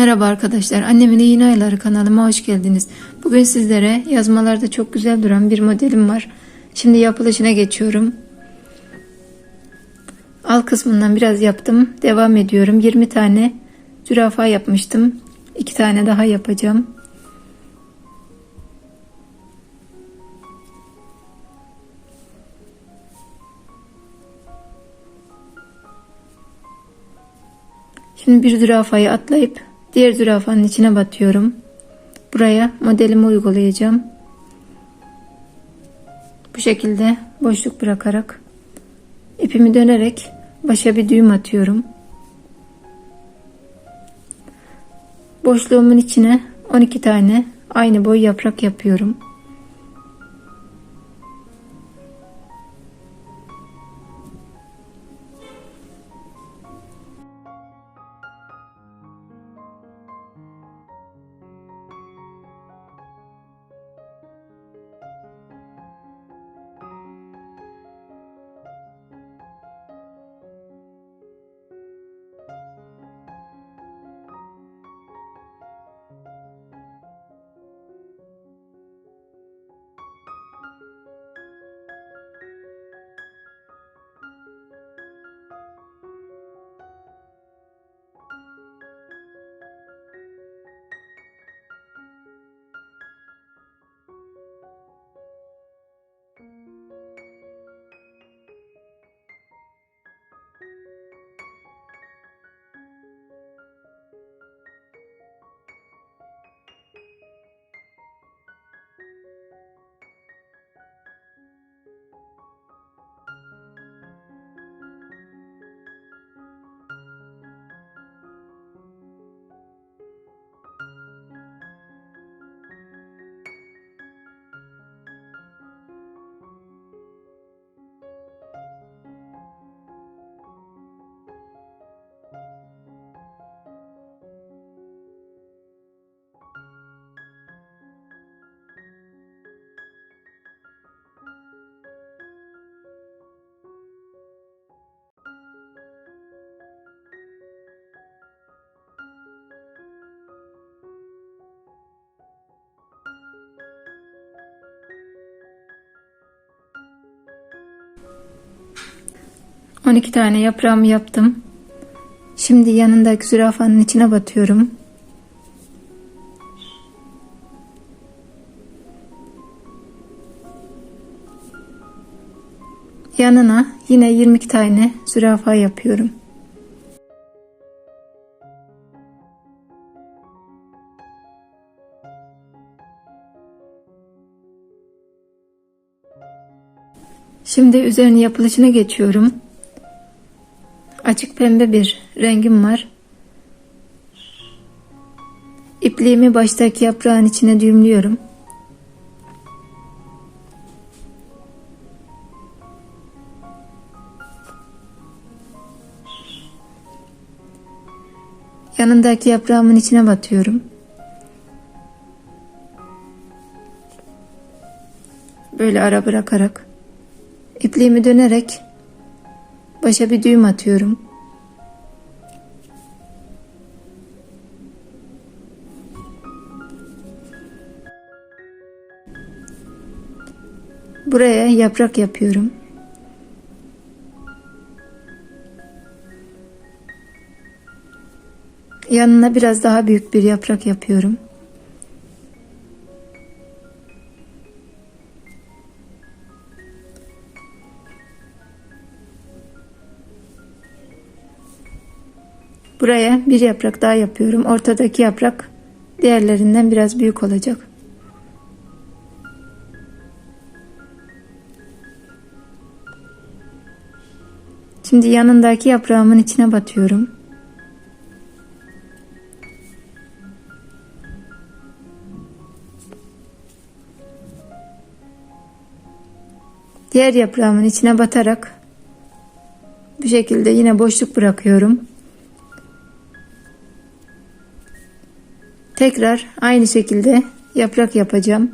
Merhaba arkadaşlar, Annemin İğne Ayları kanalıma hoş geldiniz. Bugün sizlere yazmalarda çok güzel duran bir modelim var. Şimdi yapılışına geçiyorum. Alt kısmından biraz yaptım. Devam ediyorum. 20 tane zürafa yapmıştım. 2 tane daha yapacağım. Şimdi bir zürafayı atlayıp diğer zürafanın içine batıyorum. Buraya modelimi uygulayacağım. Bu şekilde boşluk bırakarak ipimi dönerek başa bir düğüm atıyorum. Boşluğumun içine 12 tane aynı boy yaprak yapıyorum. On iki tane yaprağımı yaptım. Şimdi yanındaki zürafanın içine batıyorum. Yanına yine 22 tane zürafa yapıyorum. Şimdi üzerine yapılışına geçiyorum. Açık pembe bir rengim var. İpliğimi baştaki yaprağın içine düğümlüyorum. Yanındaki yaprağımın içine batıyorum. Böyle ara bırakarak ipliğimi dönerek başa bir düğüm atıyorum. Buraya yaprak yapıyorum. Yanına biraz daha büyük bir yaprak yapıyorum. Buraya bir yaprak daha yapıyorum. Ortadaki yaprak diğerlerinden biraz büyük olacak. Şimdi yanındaki yaprağımın içine batıyorum. Diğer yaprağımın içine batarak bu şekilde yine boşluk bırakıyorum. Tekrar aynı şekilde yaprak yapacağım.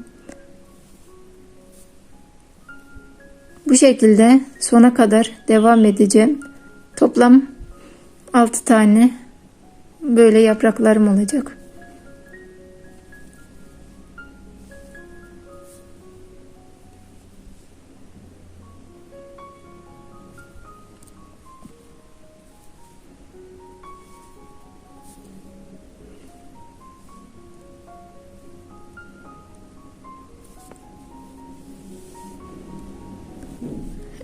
Bu şekilde sona kadar devam edeceğim. Toplam 6 tane böyle yapraklarım olacak.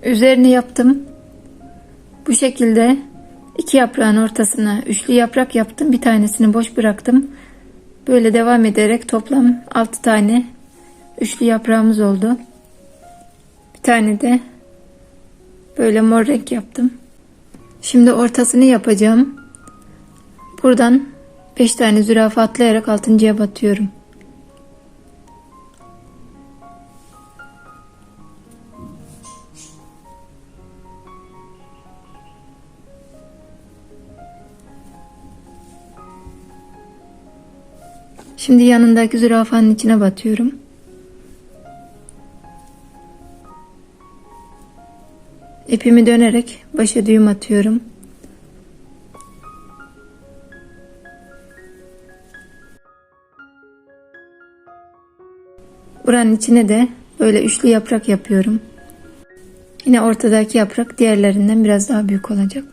Üzerini yaptım. Bu şekilde iki yaprağın ortasına üçlü yaprak yaptım. Bir tanesini boş bıraktım. Böyle devam ederek toplam 6 tane üçlü yaprağımız oldu. Bir tane de böyle mor renk yaptım. Şimdi ortasını yapacağım. Buradan 5 tane zürafa atlayarak altıncıya batıyorum. Şimdi yanındaki zürafanın içine batıyorum. İpimi dönerek başa düğüm atıyorum. Buranın içine de böyle üçlü yaprak yapıyorum. Yine ortadaki yaprak diğerlerinden biraz daha büyük olacak.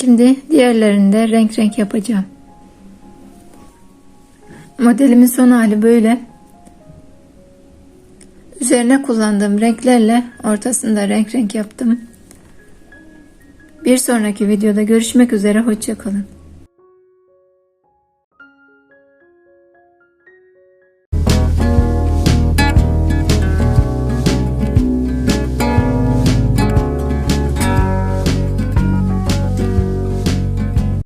Şimdi diğerlerini de renk renk yapacağım. Modelimin son hali böyle. Üzerine kullandığım renklerle ortasında renk renk yaptım. Bir sonraki videoda görüşmek üzere. Hoşçakalın.